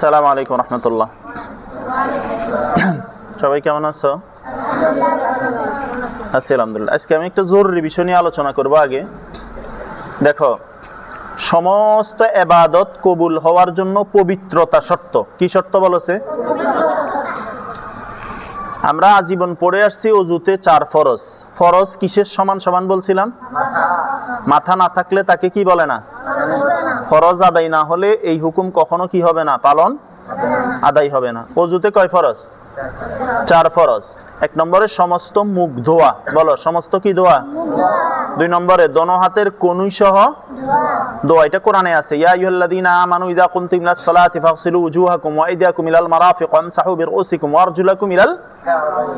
সালাম আলাইকুম রহমতুল্লাহ। সবাই কেমন আছো? আছি আলহামদুলিল্লাহ। আজকে আমি একটা জরুরি বিষয় নিয়ে আলোচনা করব আগে। দেখো, সমস্ত এবাদত কবুল হওয়ার জন্য পবিত্রতা শর্ত। কি শর্ত বলেছে আমরা আজীবন পড়ে আসছি অজুতে চার ফরজ। ফরজ কিসের সমান সমান বলছিলাম? মাথা না থাকলে তাকে কি বলে না? ফরজ আদায় না হলে এই হুকুম কখনো কি হবে না? পালন আদায় হবে না। অজুতে কয় ফরজ? চার ফরজ। এক নম্বরে সমস্ত মুখ ধোয়া। বলো, সমস্ত কি ধোয়া? দুই নম্বরে দোনো হাতের কনুই সহ দোয়া এটা কোরআনে আছে, ইয়া আইয়ুহাল্লাযীনা আমানু ইযা কুমতুম ইলাস সালাতি ফাগসিলু উজুহাকুম ওয়া আইদিয়াকুম ইলাল মারাফিক ওয়ামসাহু বিরউসিকুম ওয়া আরজুলাকুম ইলাল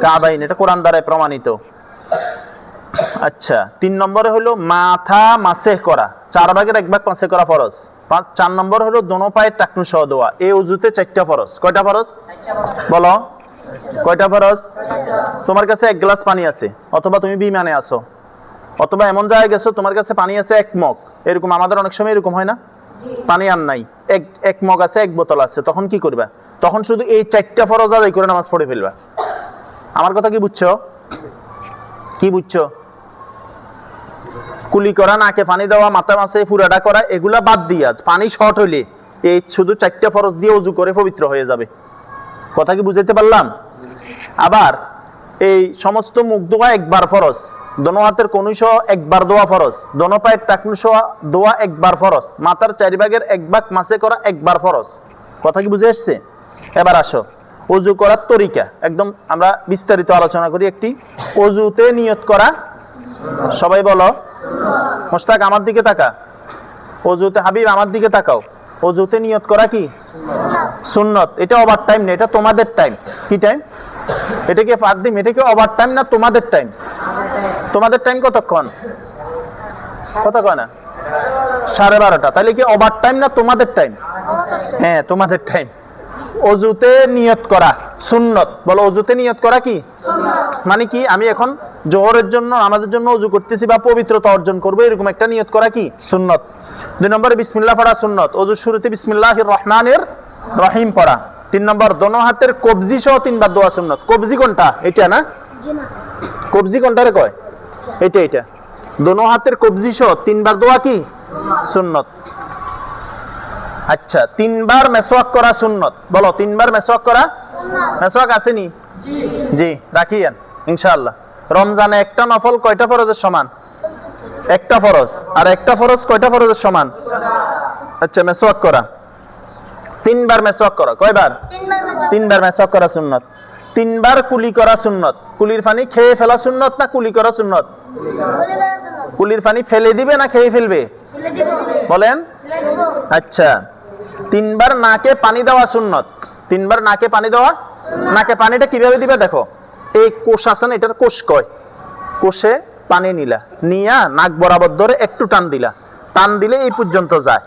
কাবাইন। এটা কোরআন দ্বারা প্রমাণিত। আচ্ছা তিন নম্বরে হলো মাথা মাসেহ করা। চার ভাগের এক ভাগ মাসে করা ফরজ। পাঁচ, চার নম্বর হলো দোনো পায়ের টাকনু সহ দোয়া এই উজুতে চারটা ফরজ। কয়টা ফরজ? বলো। কয়টা ফরজ? তোমার কাছে এক গ্লাস পানি আছে, অথবা তুমি বিমানে আসো অথবা এমন জায়গায় গেছো, তোমার কাছে পানি আছে এক মগ। এরকম আমাদের অনেক সময় এরকম হয় না? পানি আর নাই। এক এক মগ আছে, এক বোতল আছে, তখন কি করবা? তখন শুধু এই চারটা ফরজ আদায় করে নামাজ পড়ে ফেলবা। আমার কথা কি বুঝছ? কি বুঝছ? কুলি করা, নাকে পানি দেওয়া, মাথা মাছে পুরাটা করা, এগুলা বাদ দিয়া, পানি শর্ট হইলে এই শুধু চারটা ফরজ দিয়ে উজু করে পবিত্র হয়ে যাবে। কথা কি বুঝাইতে পারলাম? আবার এই সমস্ত মুখ দোয়া একবার ফরজ, দোনো হাতের কনুষ একবার দোয়া ফরজ, দোনো পায়ের টাকনুষ দোয়া একবার ফরজ, মাথার চারিভাগের এক ভাগ মাসে করা একবার ফরজ। কথা কি বুঝে এসছে এবার আসো অজু করার তরিকা। একদম আমরা বিস্তারিত আলোচনা করি একটি অজুতে নিয়ত করা সবাই বলো। মোস্তাক আমার দিকে তাকা। অজুতে হাবিব, আমার দিকে তাকাও। অজুতে নিয়ত করা কি? সুন্নত। এটা ওভার টাইম না, এটা তোমাদের টাইম কি টাইম এটা কি ফাকদিম এটা কি ওভার টাইম না তোমাদের টাইম তোমাদের টাইম কতক্ষণ? কত কয় না সাড়ে বারোটা। তাহলে কি ওভার টাইম না তোমাদের টাইম হ্যাঁ তোমাদের টাইম অজুতে নিয়ত করা সুন্নত। বলো অজুতে নিয়ত করা কি? মানে কি? আমি এখন জোহরের জন্য আমাদের জন্য অজু করতেছি বা পবিত্রতা অর্জন করব এরকম একটা নিয়ত করা কি? সুন্নত। দুই নম্বরে বিসমিল্লাহ পড়া সুন্নত। অজুর শুরুতে বিসমিল্লাহ রহমানের রহিম পড়া। তিন নম্বর দোনো হাতের কবজি সহ তিনবার দোয়া সুন্নত। কবজি কোনটা? এটা না? কবজি কোনটারে কয়? এটা এটা দোনো হাতের কবজি সহ তিনবার দোয়া কি? সুন্নত। আচ্ছা তিনবার মেসওয়াক করা সুন্নত। বলো তিনবার মেসওয়াক করা? মেসওয়াক আসেনি জি। রাখিয়েন ইনশাআল্লাহ। রমজানে একটা নফল কয়টা ফরজের সমান? একটা ফরজ। আর একটা ফরজ কয়টা ফরজের সমান? আচ্ছা মেসওয়াক করা। তিনবার মেসওয়াক করা কয়বার? তিনবার মেসওয়াক করা। সুন্নত। তিনবার কুলি করা সুন্নত। কুলির পানি খেয়ে ফেলা সুন্নত না কুলি করা সুন্নত? কুলির পানি ফেলে দিবে না খেয়ে ফেলবে? বলেন। আচ্ছা। তিনবার নাকে পানি দেওয়া সুন্নত। তিনবার নাকে পানি দেওয়া? নাকে পানিটা কীভাবে দিবে দেখো? এই কোষ আছে না, এটার কোষ কয়? কোষে পানি নিলা, নিয়া নাক বরাবর ধরে একটু টান দিলা। টান দিলে এই পর্যন্ত যায়।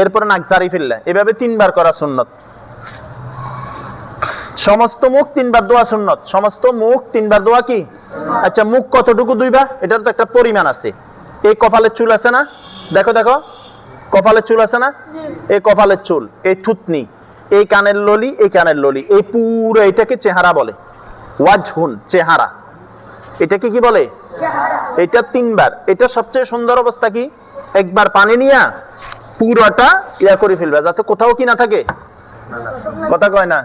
এরপরে নাক জারি ফেললা। এভাবে তিনবার করা সুন্নত। সমস্ত মুখ তিনবার দোয়া সুন্নত। সমস্ত মুখ তিনবার দোয়া কি? আচ্ছা মুখ কতটুকু দুইবা? এটার তো একটা পরিমাণ আছে। এই কপালের চুল আছে না? দেখো দেখো। কপালের চুল আছে না? এই কপালের চুল এই থুতনি এই কানের ললি এই কানের ললি এই পুরো এটাকে চেহারা বলে। ওয়াজহুন চেহারা। এটাকে কি বলে? এটা তিনবার। এটা সবচেয়ে সুন্দর অবস্থা কি? একবার পানি নিয়া পুরোটা ইয়া করে ফেলবে যাতে কোথাও কি না থাকে। কথা কয় না?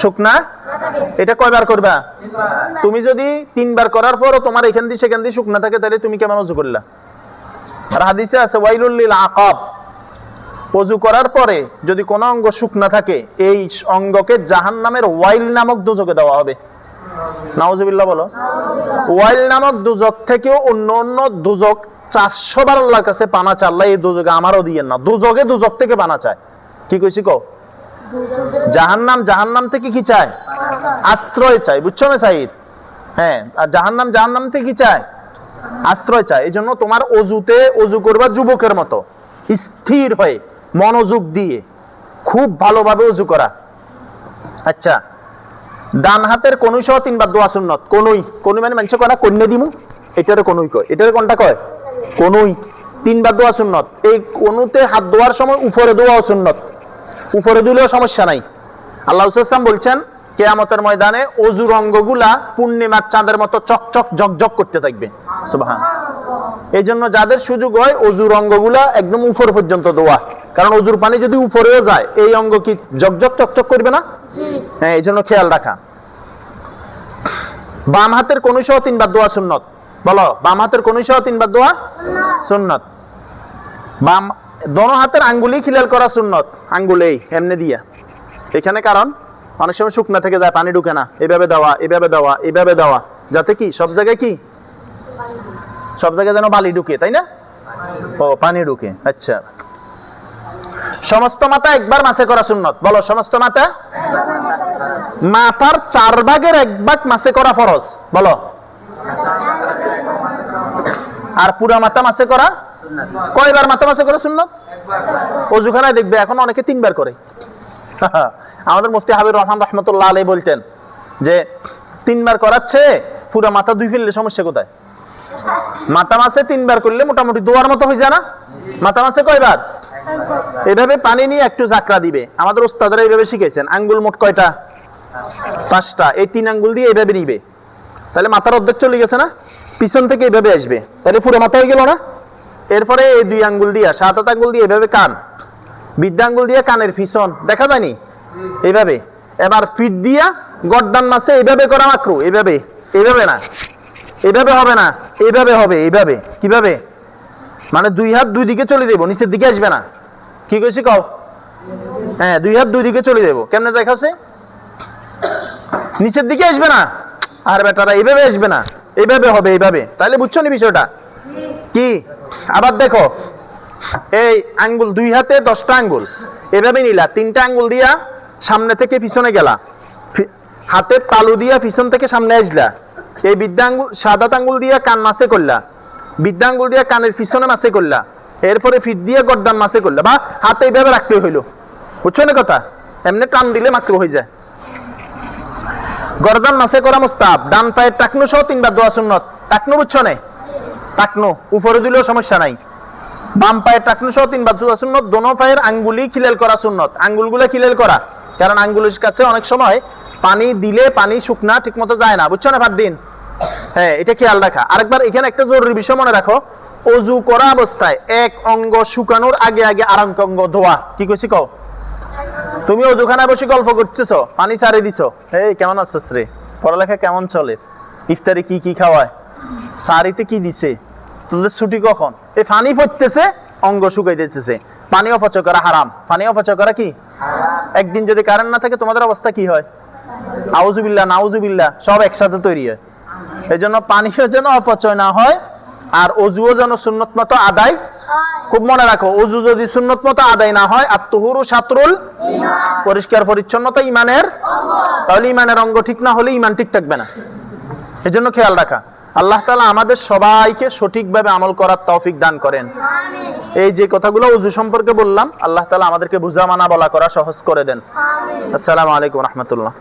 শুকনা? এটা কয়বার করবা? তুমি যদি তিনবার করার পরও তোমার এখান দিয়ে সেখান দিয়ে শুকনা থাকে তাহলে তুমি কেমন উজু করলা? আর হাদিসে আছে ওয়াইলুল্লিল আকাব। অজু করার পরে যদি কোনো অঙ্গ শুকনা থাকে, এই অঙ্গকে জাহান নামের ওয়াইল নামক দুজকে দেওয়া হবে। নাউজুবিল্লাহ বলো। ওয়াইল নামক দুজক থেকেও অন্য অন্য দুজক চারশো বার আল্লাহর কাছে পানা চাল্লা এই দুজকে আমারও দিয়েন না। দুজকে দুজক থেকে পানা চায়। কি কইছি কো জাহান্নাম জাহান্নাম থেকে কি চায়? আশ্রয় চাই বুঝছ না সাইদ? হ্যাঁ আর জাহান্নাম জাহান্নাম থেকে কি চায়? আশ্রয় চায়। এই জন্য তোমার অজুতে অজু করবা যুবকের মতো। স্থির হয়ে মনোযোগ দিয়ে খুব ভালোভাবে অজু করা। আচ্ছা ডান হাতের কনুই সহ তিনবার দোয়া সুন্নত। কনুই কনুই মানে মানুষ না, কন্যা দিমু? এটারে কনুই কয়। এটারে কোনটা কয়? কনুই। তিনবার দোয়া সুন্নত। এই কনুতে হাত দোয়ার সময় উপরে দোয়াও সুন্নত। উপরে দিলেও সমস্যা নাই। আল্লাহ বলছেন কেয়ামতের ময়দানে অজুর অঙ্গগুলা পূর্ণিমার চাঁদের মতো চকচক ঝকঝক করতে থাকবে। সুবহান। এই জন্য যাদের সুযোগ হয় অজুর অঙ্গগুলা একদম উপর পর্যন্ত দোয়া কারণ অজুর পানি যদি উপরেও যায় এই অঙ্গ কি জকজক চকচক করবে না? হ্যাঁ এই জন্য খেয়াল রাখা। বাম হাতের কোন সহ তিনবার দোয়া সুন্নত। বলো বাম হাতের কোন সহ তিনবার দোয়া সুন্নত। বাম দোনো হাতের আঙ্গুলি খিলাল করা সুন্নত। আঙ্গুলেই এমনি দিয়া। এখানে কারণ? অনেক সময় শুকনা থেকে যায়, পানি ঢুকে না। এভাবে দেওয়া এভাবে দেওয়া এভাবে দেওয়া। যাতে কি? সব জায়গায় কি? সব জায়গায় যেন বালি ঢুকে, তাই না? ও, পানি ঢুকে আচ্ছা। সমস্ত মাথা একবার মাসে করা সুন্নত। বলো, সমস্ত মাথা? মাথার চার ভাগের এক ভাগ মাসে করা ফরজ। বলো। আর পুরা মাথা মাসে করা? কয়বার মাথা মাসে করা সুন্নত? অজুখানায় দেখবে, এখন অনেকে তিনবার করে। আমাদের মুফতি হাবিব রহমান রহমতুল্লাহ আলাই বলতেন যে তিনবার করাচ্ছে, পুরা মাথা দুই ফেললে সমস্যা কোথায়? মাথা মাসে তিনবার করলে মোটামুটি দোয়ার মতো হয়ে যায় না? মাথা মাসে কয়বার? এভাবে পানি নিয়ে একটু জাকরা দিবে। আমাদের ওস্তাদরা এইভাবে শিখেছেন, আঙ্গুল মোট কয়টা? পাঁচটা। এই তিন আঙ্গুল দিয়ে এইভাবে নিবে। তাহলে মাথার অর্ধেক চলে গেছে না? পিছন থেকে এইভাবে আসবে। তাহলে পুরো মাথা হয়ে গেল না? এরপরে এই দুই আঙ্গুল দিয়া, সাত আঙ্গুল দিয়ে এভাবে কান। বিদ্যা আঙ্গুল দিয়ে কানের পিছন। দেখা যায়নি? এইভাবে। এবার পিঠ দিয়া গর্দান মাসে এইভাবে করা মাকরু এইভাবে। এইভাবে না। এইভাবে হবে না। এইভাবে হবে। এইভাবে। কীভাবে? মানে দুই হাত দুই দিকে চলে দেবো। নিচের দিকে আসবে না। কি কইছি কও? হ্যাঁ দুই হাত দুই দিকে চলে দেবো। কেমনে দেখাচ্ছে? নিচের দিকে আসবে না। আর বেটারা, এইভাবে আসবে না। এইভাবে হবে, এইভাবে। তাহলে বুঝছ নি বিষয়টা? কি? আবার দেখো। এই আঙ্গুল, দুই হাতে দশটা আঙ্গুল। এভাবে নিলা। তিনটা আঙ্গুল দিয়া সামনে থেকে পিছনে গেলা। হাতের তালু দিয়া পিছন থেকে সামনে আসলা। এই বিদ্যা আঙ্গুল সাদা আঙ্গুল দিয়া কান মাসে করলা। বিদ্যা আঙ্গুল দিয়া কানের পিছনে মাসে করলা। এরপরে ফিট দিয়ে গর্দান মাসে করলা। বা হাতে এইভাবে রাখতে হইল। বুঝছ না কথা? এমনি টান দিলে মাত্র হয়ে যায়। গর্দান মাসে করা মুস্তাব ডান পায়ের টাকনু সহ তিনবার দোয়া সুন্নত। টাকনু বুঝছ না? টাকনু। উপরে দিলেও সমস্যা নাই। বাম পায়ের টাকনু সহ তিনবার দোয়া সুন্নত। দোনো পায়ের আঙ্গুলি খিলেল করা সুন্নত। আঙ্গুলগুলো খিলেল করা। কারণ আঙ্গুলের কাছে অনেক সময় পানি দিলে পানি শুকনা ঠিক মতো যায় না। বুঝছ না ভাত দিন হ্যাঁ এটা খেয়াল রাখা। আরেকবার এখানে একটা জরুরি বিষয় মনে রাখো। অজু করা অবস্থায় এক অঙ্গ শুকানোর আগে আগে আর অঙ্গ ধোয়া। কি কইছি কও? তুমি ওজুখানায় বসে গল্প করতেছো, পানি সারে দিছো। এই কেমন আছিস রে? পড়ালেখা কেমন চলে? ইফতারে কি কি খাওয়ায়? সারিতে কি দিছে? তোদের ছুটি কখন? এই পানি পড়তেছে অঙ্গ শুকাই দিতেছে পানি অপচয় করা হারাম। পানি অপচয় করা কি একদিন যদি কারেন্ট না থাকে তোমাদের অবস্থা কি হয়? আউজুবিল্লাহ নাউজুবিল্লাহ সব একসাথে তৈরি হয়। এই জন্য পানিও যেন অপচয় না হয় আর অজুও যেন সুন্নত মতো আদায় খুব মনে রাখো অজু যদি সুন্নত মতো আদায় না হয় আর তুহুরু সাতরুল পরিষ্কার পরিচ্ছন্নতা ইমানের তাহলে ইমানের অঙ্গ ঠিক না হলে ইমান ঠিক থাকবে না। এজন্য খেয়াল রাখা। আল্লাহ তালা আমাদের সবাইকে সঠিকভাবে আমল করার তৌফিক দান করেন। এই যে কথাগুলো উজু সম্পর্কে বললাম আল্লাহ তালা আমাদেরকে বুঝা মানা বলা করা সহজ করে দেন। আসসালামু আলাইকুম রহমতুল্লাহ।